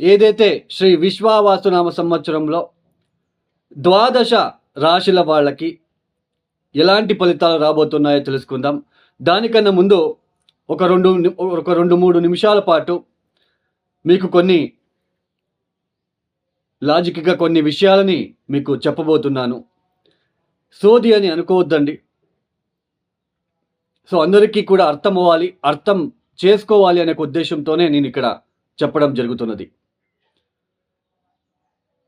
ఏదైతే శ్రీ విశ్వావాసునామ సంవత్సరంలో ద్వాదశ రాశుల వాళ్ళకి ఎలాంటి ఫలితాలు రాబోతున్నాయో తెలుసుకుందాం. దానికన్నా ముందు ఒక రెండు ఒక రెండు మూడు నిమిషాల పాటు మీకు కొన్ని లాజిక్గా కొన్ని విషయాలని మీకు చెప్పబోతున్నాను. సోది అని అనుకోవద్దండి. సో అందరికీ కూడా అర్థం అవ్వాలి అర్థం చేసుకోవాలి అనే ఉద్దేశంతోనే నేను ఇక్కడ చెప్పడం జరుగుతున్నది.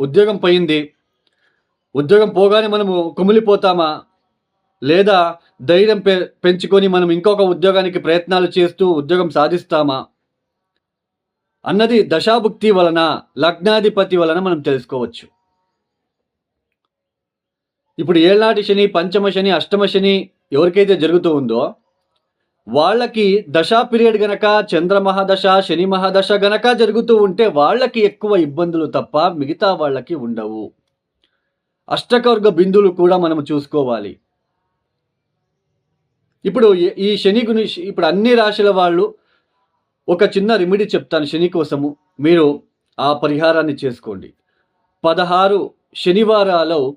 ఉద్యోగం పోయింది. ఉద్యోగం పోగానే మనము కుమిలిపోతామా? లేదా ధైర్యం పె పెంచుకొని మనం ఇంకొక ఉద్యోగానికి ప్రయత్నాలు చేస్తూ ఉద్యోగం సాధిస్తామా? అన్నది దశాభుక్తి వలన లగ్నాధిపతి వలన మనం తెలుసుకోవచ్చు. ఇప్పుడు ఏళ్నాటి శని పంచమ శని అష్టమ శని ఎవరికైతే జరుగుతూ ఉందో వాళ్ళకి దశా పీరియడ్ గనక చంద్ర మహాదశ శని మహాదశ గనక జరుగుతూ ఉంటే వాళ్ళకి ఎక్కువ ఇబ్బందులు తప్ప మిగతా వాళ్ళకి ఉండవు. అష్టకవర్గ బిందులు కూడా మనం చూసుకోవాలి. ఇప్పుడు ఈ- ఈ శని గురించి ఇప్పుడు అన్ని రాశుల వాళ్ళు ఒక చిన్న రెమెడీ చెప్తాను శని కోసము. మీరు ఆ పరిహారాన్ని చేసుకోండి. పదహారు శనివారాలు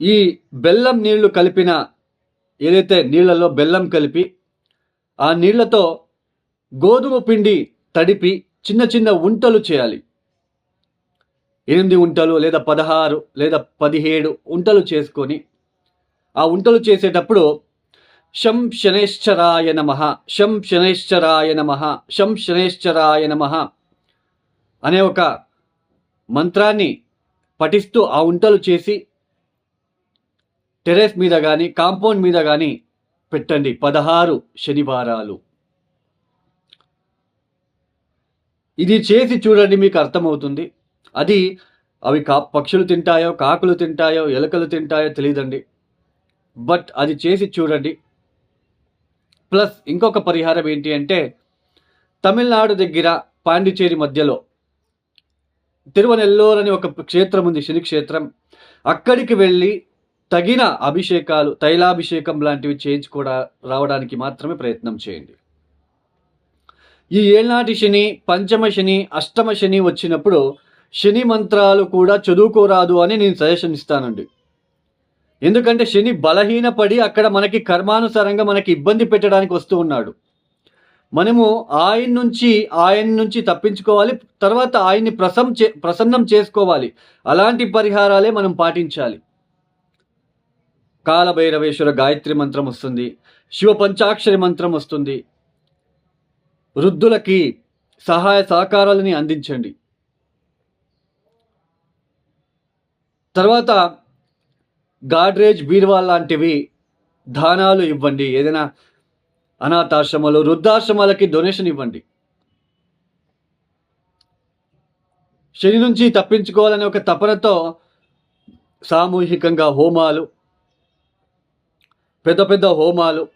ఈ బెల్లం నీళ్ళు కలిపిన ఏదైతే నీళ్ళలో బెల్లం కలిపి ఆ నీళ్ళతో గోధుమ పిండి తడిపి చిన్న చిన్న ఉంటలు చేయాలి. ఎనిమిది ఉంటలు లేదా పదహారు లేదా పదిహేడు ఉంటలు చేసుకొని ఆ ఉంటలు చేసేటప్పుడు శం శనేశ్వరాయ నమ శం శనేశ్వరాయ నమ శం శనేశ్వరాయ నమ అనే ఒక మంత్రాన్ని పఠిస్తూ ఆ ఉంటలు చేసి టెరెస్ మీద కానీ కాంపౌండ్ మీద కానీ పెట్టండి. పదహారు శనివారాలు. ఇది చేసి చూడండి మీకు అర్థమవుతుంది. అది అవి కా పక్షులు తింటాయో కాకులు తింటాయో ఎలుకలు తింటాయో తెలియదండి బట్ అది చేసి చూడండి. ప్లస్ ఇంకొక పరిహారం ఏంటి అంటే తమిళనాడు దగ్గర పాండిచేరి మధ్యలో తిరువనెల్లూరు అని ఒక క్షేత్రం ఉంది శని క్షేత్రం అక్కడికి వెళ్ళి తగిన అభిషేకాలు తైలాభిషేకం లాంటివి చేయించుకోవడా రావడానికి మాత్రమే ప్రయత్నం చేయండి. ఈ ఏళ్నాటి శని పంచమ శని అష్టమ శని వచ్చినప్పుడు శని మంత్రాలు కూడా చదువుకోరాదు అని నేను సజెషన్ ఇస్తానండి. ఎందుకంటే శని బలహీనపడి అక్కడ మనకి కర్మానుసారంగా మనకి ఇబ్బంది పెట్టడానికి వస్తూ ఉన్నాడు. మనము ఆయన నుంచి ఆయన నుంచి తప్పించుకోవాలి తర్వాత ఆయన్ని ప్రసం చే ప్రసన్నం చేసుకోవాలి. అలాంటి పరిహారాలే మనం పాటించాలి. కాలభైరవేశ్వర గాయత్రి మంత్రం వస్తుంది. శివ పంచాక్షరి మంత్రం వస్తుంది. వృద్ధులకి సహాయ సహకారాలని అందించండి. తర్వాత గాడ్రేజ్ బీర్వా లాంటివి దానాలు ఇవ్వండి. ఏదైనా అనాథాశ్రమాలు వృద్ధాశ్రమాలకి డొనేషన్ ఇవ్వండి. శని నుంచి తప్పించుకోవాలనే ఒక తపనతో సామూహికంగా హోమాలు పెద్ద పెద్ద హోమాలు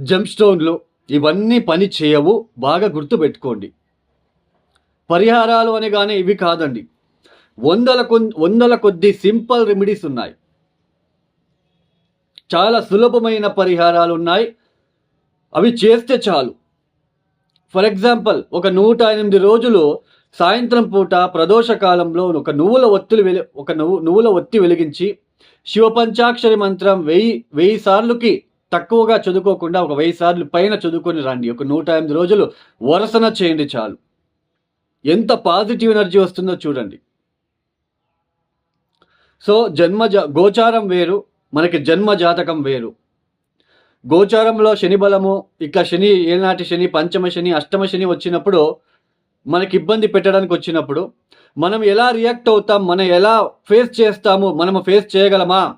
జంప్స్టోన్లు ఇవన్నీ పని చేయవు. బాగా గుర్తుపెట్టుకోండి. పరిహారాలు అనగానే ఇవి కాదండి. వందల కొ వందల కొద్ది సింపుల్ రెమెడీస్ ఉన్నాయి. చాలా సులభమైన పరిహారాలు ఉన్నాయి. అవి చేస్తే చాలు. ఫర్ ఎగ్జాంపుల్ ఒక నూట ఎనిమిది రోజులు సాయంత్రం పూట ప్రదోష కాలంలో ఒక నువ్వుల ఒత్తులు వెలి ఒక నువ్వు నువ్వుల ఒత్తి వెలిగించి శివపంచాక్షరి మంత్రం వెయ్యి వెయ్యి సార్లుకి తక్కువగా చదువుకోకుండా ఒక వెయ్యి సార్లు పైన చదువుకొని రండి. ఒక నూట ఎనిమిది రోజులు వరసన చేయండి చాలు. ఎంత పాజిటివ్ ఎనర్జీ వస్తుందో చూడండి. సో జన్మ జా గోచారం వేరు మనకి జన్మ జాతకం వేరు. గోచారంలో శని బలము ఇక శని ఏనాటి శని పంచమ శని అష్టమ శని వచ్చినప్పుడు మనకి ఇబ్బంది పెట్టడానికి వచ్చినప్పుడు మనం ఎలా రియాక్ట్ అవుతాం? మనం ఎలా ఫేస్ చేస్తాము? మనము ఫేస్ చేయగలమా?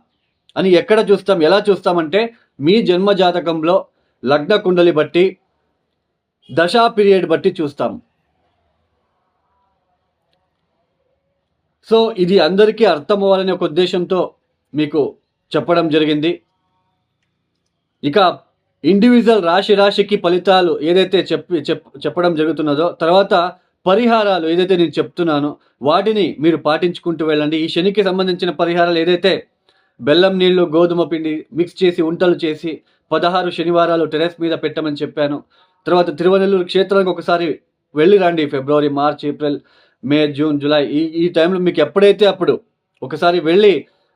అని ఎక్కడ చూస్తాం? ఎలా చూస్తామంటే మీ జన్మ జాతకంలో లగ్న కుండలి బట్టి దశా పీరియడ్ బట్టి చూస్తాం. సో ఇది అందరికీ అర్థం అవ్వాలనే ఒక ఉద్దేశంతో మీకు చెప్పడం జరిగింది. ఇక ఇండివిజువల్ రాశి రాశికి ఫలితాలు ఏదైతే చెప్పి చెప్ చెప్పడం జరుగుతున్నదో తర్వాత పరిహారాలు ఏదైతే నేను చెప్తున్నానో వాటిని మీరు పాటించుకుంటూ వెళ్ళండి. ఈ శనికి సంబంధించిన పరిహారాలు ఏదైతే బెల్లం నీళ్ళు గోధుమ పిండి మిక్స్ చేసి ఉంటలు చేసి పదహారు శనివారాలు టెరెస్ మీద పెట్టమని చెప్పాను. తర్వాత తిరువనెల్లూరు క్షేత్రానికి ఒకసారి వెళ్ళి రండి. February March April May June July ఈ ఈ టైంలో మీకు ఎప్పుడైతే అప్పుడు ఒకసారి వెళ్ళి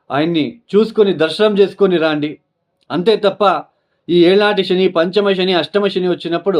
ఆయన్ని చూసుకొని దర్శనం చేసుకొని రండి. అంతే తప్ప ఈ ఏళ్ళనాటి శని పంచమ శని అష్టమ శని వచ్చినప్పుడు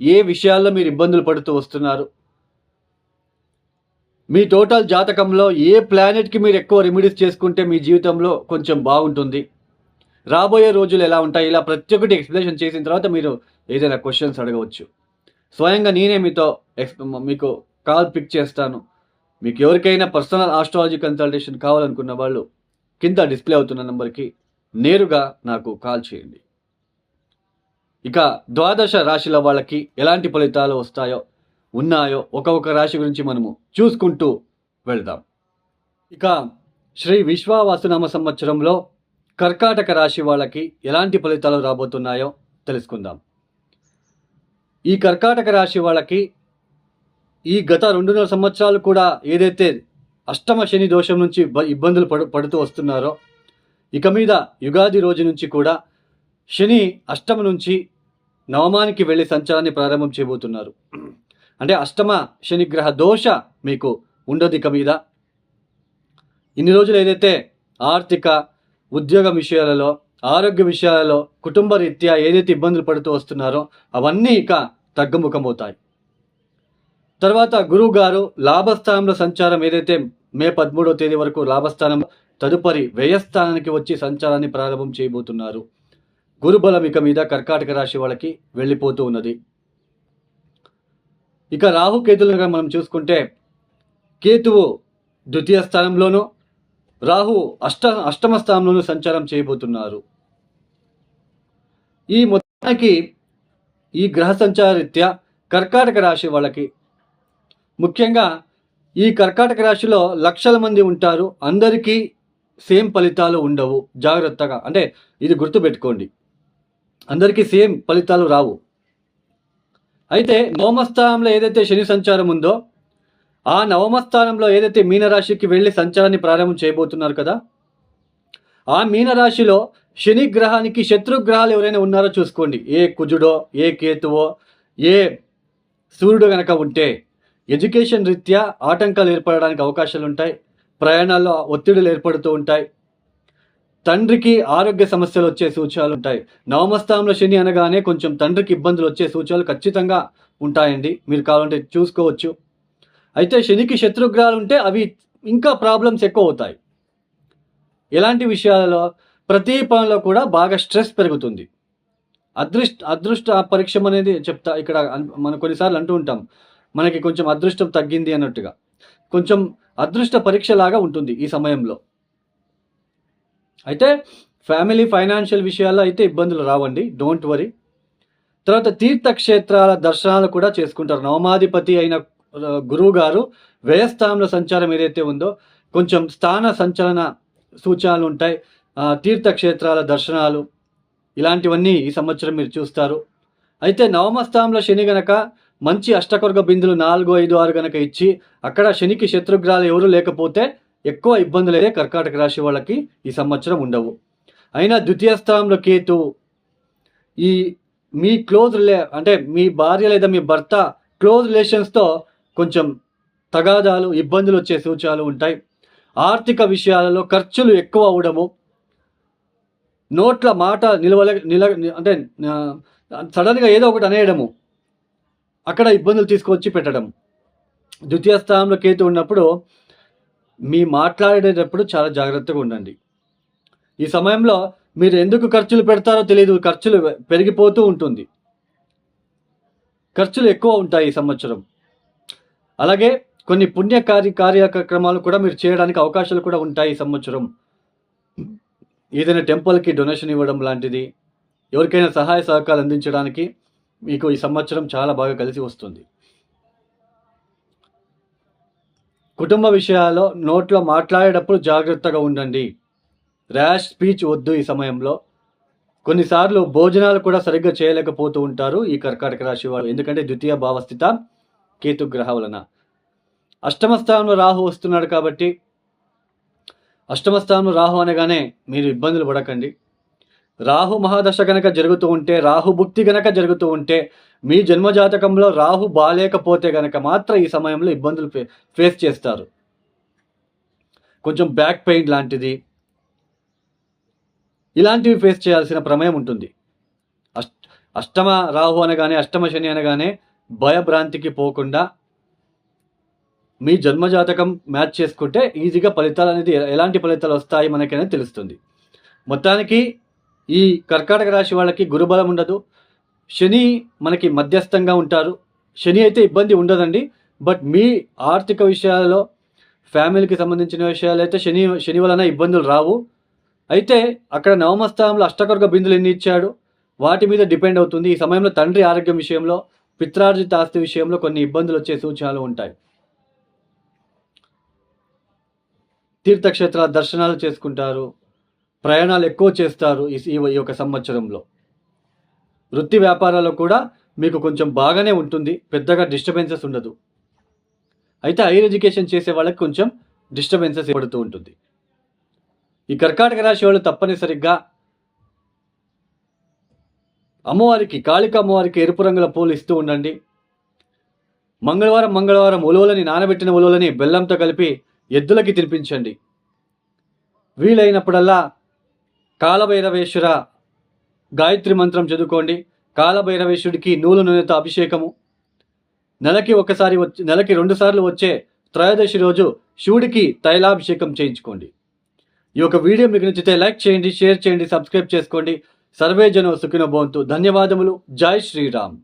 ఏ విషయాల్లో మీరు ఇబ్బందులు పడుతూ వస్తున్నారు? మీ టోటల్ జాతకంలో ఏ ప్లానెట్కి మీరు ఎక్కువ రెమెడీస్ చేసుకుంటే మీ జీవితంలో కొంచెం బాగుంటుంది? రాబోయే రోజులు ఎలా ఉంటాయి? ఇలా ప్రతి ఒక్కటి ఎక్స్ప్లెనేషన్ చేసిన తర్వాత మీరు ఏదైనా క్వశ్చన్స్ అడగవచ్చు. స్వయంగా నేనే మీతో ఎక్స్ మీకు కాల్ పిక్ చేస్తాను. మీకు ఎవరికైనా పర్సనల్ ఆస్ట్రాలజీ కన్సల్టేషన్ కావాలనుకున్న వాళ్ళు కింద డిస్ప్లే అవుతున్న నెంబర్కి నేరుగా నాకు కాల్ చేయండి. ఇక ద్వాదశ రాశిల వాళ్ళకి ఎలాంటి ఫలితాలు వస్తాయో ఉన్నాయో ఒక్కొక్క రాశి గురించి మనము చూసుకుంటూ వెళ్దాం. ఇక శ్రీ విశ్వావాసునామ సంవత్సరంలో కర్కాటక రాశి వాళ్ళకి ఎలాంటి ఫలితాలు రాబోతున్నాయో తెలుసుకుందాం. ఈ కర్కాటక రాశి వాళ్ళకి ఈ గత రెండున్నర సంవత్సరాలు కూడా ఏదైతే అష్టమ శని దోషం నుంచి ఇబ్బందులు పడు పడుతూ వస్తున్నారో ఇక మీద యుగాది రోజు నుంచి కూడా శని అష్టమ నుంచి నవమానికి వెళ్ళి సంచారాన్ని ప్రారంభం చేయబోతున్నారు. అంటే అష్టమ శనిగ్రహ దోష మీకు ఉండదు ఇక మీద. ఇన్ని రోజులు ఏదైతే ఆర్థిక ఉద్యోగ విషయాలలో ఆరోగ్య విషయాలలో కుటుంబ రీత్యా ఏదైతే ఇబ్బందులు పడుతూ వస్తున్నారో అవన్నీ ఇక తగ్గుముఖమవుతాయి. తర్వాత గురువు గారు లాభస్థానంలో సంచారం ఏదైతే మే పదమూడవ తేదీ వరకు లాభస్థానం తదుపరి వ్యయస్థానానికి వచ్చి సంచారాన్ని ప్రారంభం చేయబోతున్నారు. గురుబలం ఇక మీద కర్కాటక రాశి వాళ్ళకి వెళ్ళిపోతూ ఉన్నది. ఇక రాహు మనం చూసుకుంటే కేతువు ద్వితీయ స్థానంలోనూ రాహు అష్ట అష్టమ స్థానంలోనూ సంచారం చేయబోతున్నారు. ఈ మొత్తానికి ఈ గ్రహ సంచారీత్యా కర్కాటక రాశి వాళ్ళకి ముఖ్యంగా ఈ కర్కాటక రాశిలో లక్షల మంది ఉంటారు. అందరికీ సేమ్ ఫలితాలు ఉండవు. జాగ్రత్తగా అంటే ఇది గుర్తుపెట్టుకోండి. అందరికీ సేమ్ ఫలితాలు రావు. అయితే నవమస్థానంలో ఏదైతే శని సంచారం ఉందో ఆ నవమస్థానంలో ఏదైతే మీనరాశికి వెళ్ళి సంచారాన్ని ప్రారంభం చేయబోతున్నారు కదా ఆ మీనరాశిలో శని గ్రహానికి శత్రుగ్రహాలు ఎవరైనా ఉన్నారో చూసుకోండి. ఏ కుజుడో ఏ కేతువో ఏ సూర్యుడు గనక ఉంటే ఎడ్యుకేషన్ రీత్యా ఆటంకాలు ఏర్పడడానికి అవకాశాలు ఉంటాయి ప్రయాణాల్లో ఒత్తిడులు ఏర్పడుతూ ఉంటాయి. తండ్రికి ఆరోగ్య సమస్యలు వచ్చే సూచనలు ఉంటాయి. నవమస్థానంలో శని అనగానే కొంచెం తండ్రికి ఇబ్బందులు వచ్చే సూచనలు ఖచ్చితంగా ఉంటాయండి. మీరు కావాలంటే చూసుకోవచ్చు. అయితే శనికి శత్రుగ్రహాలు ఉంటే అవి ఇంకా ప్రాబ్లమ్స్ ఎక్కువ అవుతాయి. ఎలాంటి విషయాలలో? ప్రతి పనిలో కూడా బాగా స్ట్రెస్ పెరుగుతుంది. అదృష్ట అదృష్ట పరీక్ష అనేది చెప్తా ఇక్కడ మనం కొన్నిసార్లు అంటూ ఉంటాం. మనకి కొంచెం అదృష్టం తగ్గింది అన్నట్టుగా. కొంచెం అదృష్ట పరీక్ష లాగా ఉంటుంది ఈ సమయంలో. అయితే ఫ్యామిలీ ఫైనాన్షియల్ విషయాల్లో అయితే ఇబ్బందులు రావండి. డోంట్ వరీ తర్వాత తీర్థక్షేత్రాల దర్శనాలు కూడా చేసుకుంటారు. నవమాధిపతి అయిన గురువు గారు వ్యయస్థానంలో సంచారం ఏదైతే ఉందో కొంచెం స్థాన సంచలన సూచనలు ఉంటాయి. తీర్థక్షేత్రాల దర్శనాలు ఇలాంటివన్నీ ఈ సంవత్సరం మీరు చూస్తారు. అయితే నవమస్థానంలో శని గనక మంచి అష్టకొర్గ బిందులు నాలుగు ఐదు ఆరు గనక ఇచ్చి అక్కడ శనికి శత్రుగ్రహాలు ఎవరు లేకపోతే ఎక్కువ ఇబ్బందులు అయితే కర్కాటక రాశి వాళ్ళకి ఈ సంవత్సరం ఉండవు. అయినా ద్వితీయ స్థానంలో కేతు ఈ మీ క్లోజ్ రిలే అంటే మీ భార్య లేదా మీ భర్త క్లోజ్ రిలేషన్స్తో కొంచెం తగాదాలు ఇబ్బందులు వచ్చే సూచనలు ఉంటాయి. ఆర్థిక విషయాలలో ఖర్చులు ఎక్కువ అవడము నోట్ల మాట నిలవలే నిల అంటే సడన్గా ఏదో ఒకటి అనేయడము అక్కడ ఇబ్బందులు తీసుకొచ్చి పెట్టడం ద్వితీయ స్థానంలో కేతు ఉన్నప్పుడు మీ మాట్లాడేటప్పుడు చాలా జాగ్రత్తగా ఉండండి. ఈ సమయంలో మీరు ఎందుకు ఖర్చులు పెడతారో తెలియదు ఖర్చులు పెరిగిపోతూ ఉంటుంది. ఖర్చులు ఎక్కువ ఉంటాయి ఈ సంవత్సరం. అలాగే కొన్ని పుణ్య కార్య కార్యక్రమాలు కూడా మీరు చేయడానికి అవకాశాలు కూడా ఉంటాయి ఈ సంవత్సరం. ఏదైనా టెంపుల్కి డొనేషన్ ఇవ్వడం లాంటిది ఎవరికైనా సహాయ సహకారాలు అందించడానికి మీకు ఈ సంవత్సరం చాలా బాగా కలిసి వస్తుంది. కుటుంబ విషయాల్లో నోట్లో మాట్లాడేటప్పుడు జాగ్రత్తగా ఉండండి. ర్యాష్ స్పీచ్ వద్దు ఈ సమయంలో. కొన్నిసార్లు భోజనాలు కూడా సరిగ్గా చేయలేకపోతూ ఉంటారు ఈ కర్కాటక రాశి వారు ఎందుకంటే ద్వితీయ భావస్థిత కేతు గ్రహ వలన. అష్టమ స్థానంలో రాహు వస్తున్నాడు కాబట్టి అష్టమ స్థానంలో రాహు అనగానే మీరు ఇబ్బందులు పడకండి. రాహు మహాదశ గనక జరుగుతూ ఉంటే రాహు భుక్తి గనక జరుగుతూ ఉంటే మీ జన్మజాతకంలో రాహు బాలేకపోతే గనక మాత్రం ఈ సమయంలో ఇబ్బందులు ఫే- ఫేస్ చేస్తారు. కొంచెం బ్యాక్ పెయిన్ లాంటిది. ఇలాంటివి ఫేస్ చేయాల్సిన ప్రమేయం ఉంటుంది. అష్ట అష్టమ రాహు అనగానే అష్టమ శని అనగానే భయభ్రాంతికి పోకుండా మీ జన్మజాతకం మ్యాచ్ చేసుకుంటే ఈజీగా ఫలితాలు అనేది ఎలాంటి ఫలితాలు వస్తాయి మనకనేది తెలుస్తుంది. మొత్తానికి ఈ కర్కాటక రాశి వాళ్ళకి గురుబలం ఉండదు. శని మనకి మధ్యస్థంగా ఉంటారు. శని అయితే ఇబ్బంది ఉండదండి. బట్ మీ ఆర్థిక విషయాలలో ఫ్యామిలీకి సంబంధించిన విషయాలు అయితే శని శని వలన ఇబ్బందులు రావు. అయితే అక్కడ నవమ స్థానంలో అష్టకర్గ బిందులు ఎన్ని ఇచ్చాడు? వాటి మీద డిపెండ్ అవుతుంది. ఈ సమయంలో తండ్రి ఆరోగ్యం విషయంలో పిత్రార్జిత ఆస్తి విషయంలో కొన్ని ఇబ్బందులు వచ్చే సూచనలు ఉంటాయి. తీర్థక్షేత్ర దర్శనాలు చేసుకుంటారు. ప్రయాణాలు ఎక్కువ చేస్తారు ఈ ఈ యొక్క సంవత్సరంలో. వృత్తి వ్యాపారాల్లో కూడా మీకు కొంచెం బాగానే ఉంటుంది పెద్దగా డిస్టర్బెన్సెస్ ఉండదు. అయితే హైయర్ ఎడ్యుకేషన్ చేసే వాళ్ళకి కొంచెం డిస్టర్బెన్సెస్ పడుతూ ఉంటుంది. ఈ కర్కాటక రాశి వాళ్ళు తప్పనిసరిగా అమ్మవారికి కాళిక అమ్మవారికి ఎరుపు రంగుల పూలు ఇస్తూ ఉండండి. మంగళవారం మంగళవారం ఉలువలని నానబెట్టిన ఉలువలని బెల్లంతో కలిపి ఎద్దులకి తినిపించండి. వీలైనప్పుడల్లా కాలభైరవేశ్వర గాయత్రి మంత్రం చదువుకోండి. కాలభైరవేశ్వరుడికి నూలు నూనెతో అభిషేకము. నెలకి ఒకసారి వచ్చి నెలకి రెండుసార్లు వచ్చే త్రయోదశి రోజు శివుడికి తైలాభిషేకం చేయించుకోండి. ఈ యొక్క వీడియో మీకు నచ్చితే లైక్ చేయండి షేర్ చేయండి సబ్స్క్రైబ్ చేసుకోండి. సర్వే జనం సుఖినో భవంతు. ధన్యవాదములు. జై శ్రీరామ్.